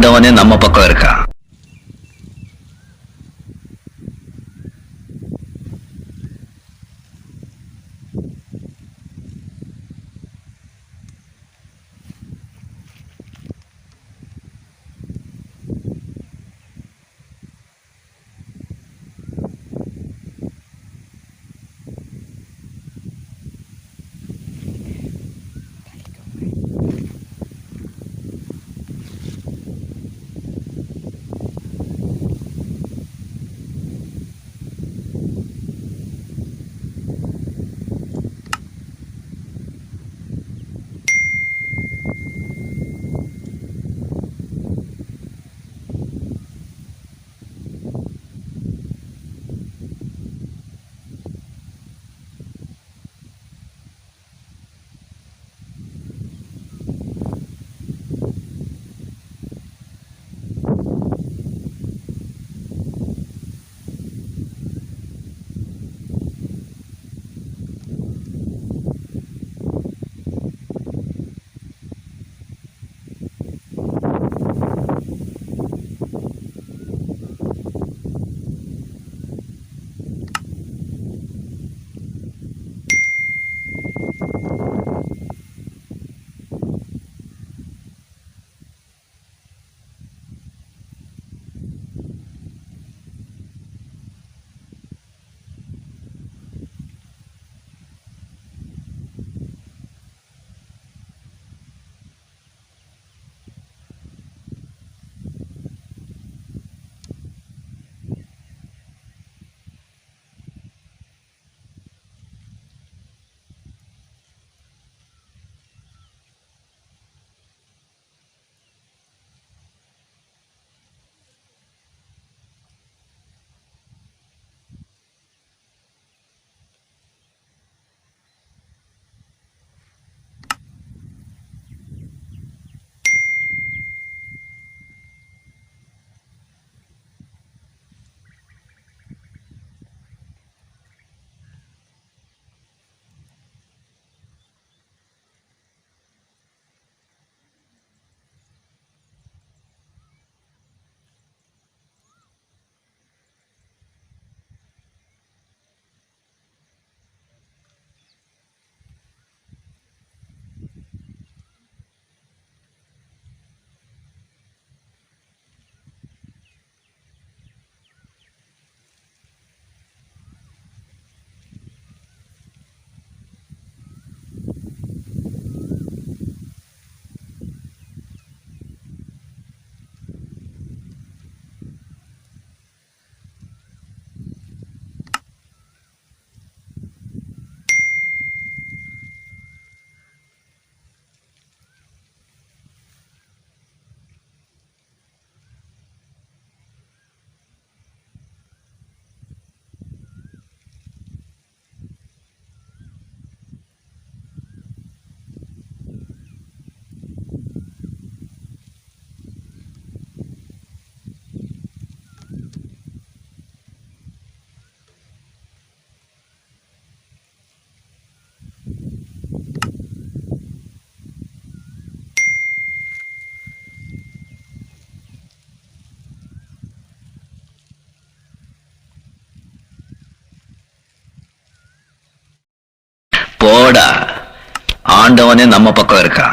ஆண்டவனே நம்ம பக்கம் இருக்கா? போடா. ஆண்டவனே நம்ம பக்கம் இருக்கா?